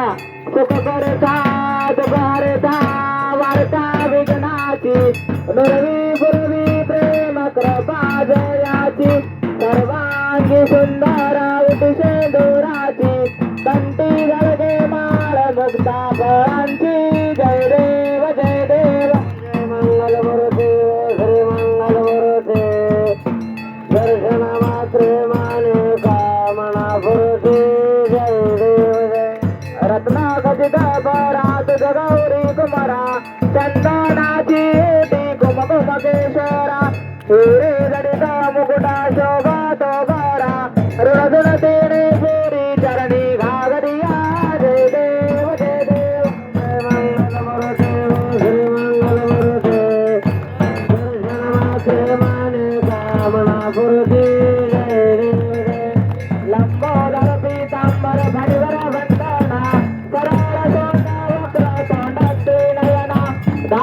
सुख करता दुख हरता वार्ता विघ्नाची नरवी गुरवी प्रेम कृपा जयाची सर्वांगी सुंदर उठशे दोराची कंठी गळगे माळ मुक्ता फळांची గడితో ముకుట శోభతో గోరా రుణదుల తేనే పూరి చరణి గాగరియా జయ దేవ జయ దేవ శ్రీమంగళమరుతే కామనా పురుతి లంబోదర పీతాంబర భడివర వందన కరాల తోట వక్ర తోట శ్రీనయన దా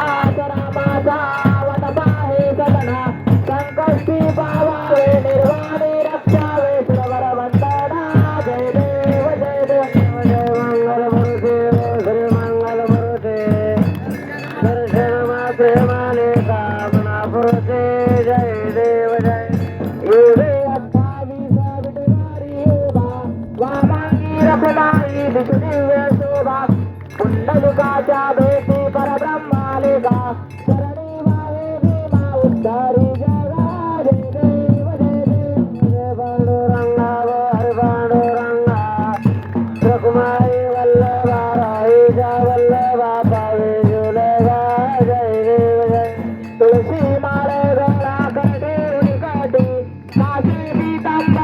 పుండలుగా జాబేటి పరబ్రహ్మాలిగా శరణి వాయేది మా ఉద్ధారి రఘుమాయి వల్లభా రాయిగా వల్లభా పవేజులగా జయ జయ తులసి మాలే గోళా కటి ఉడి కటి కాశీ సీతమ్మ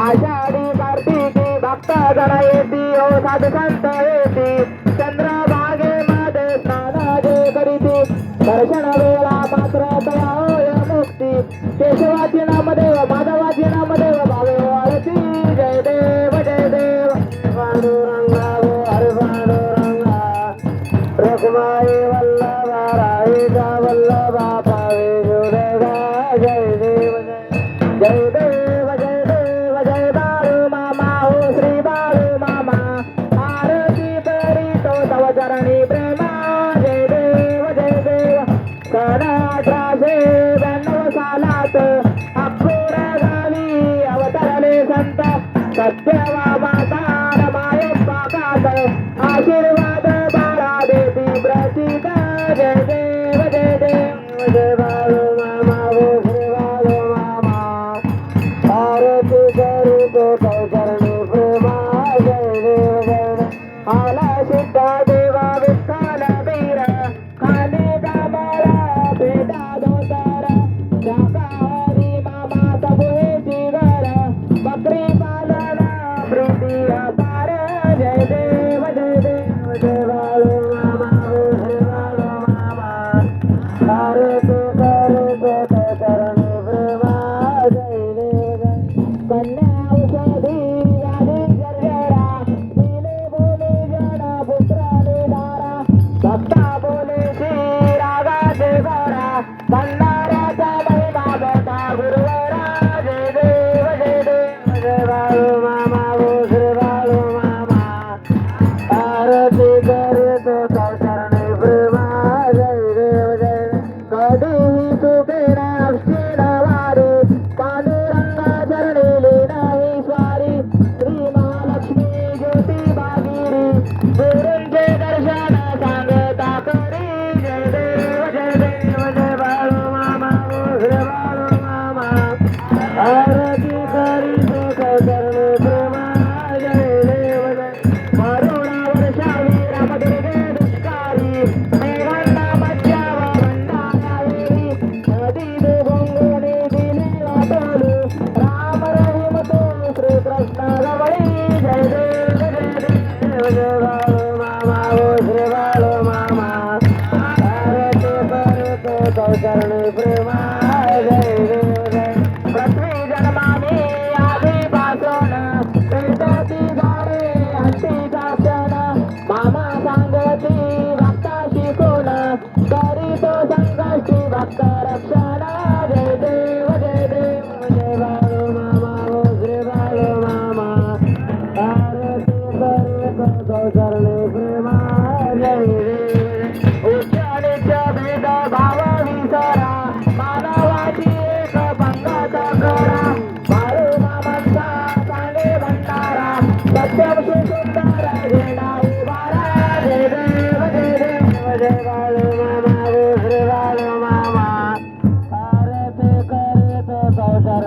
आषाढी कार्तिकी भक्त जरा येती ओ साधू संत दर्शन वेळा मात्र तया होय मुक्ती. केशवाची नामदेव माधवाची नामदेव भावे वाळती जय देव जय देव. पांडुरंगा वो हर पांडुरंगा. रखमाई वल्लभा राईचा वल्लभा पावे जुलगा जय देव जय जय देव. సాగు రెండవ సాలాత్ అప్పుర గావి అవతరలే సంత సత్యవా మాతార మాయప్ప కాత ఆశీర్వాద బాలాదేవి ప్రతీక జయ దేవ జయ దేవ జయ బాలు మామా ఓ ఆలా సిద్ధ దేవ విష్ణు ಸಹಕಾರ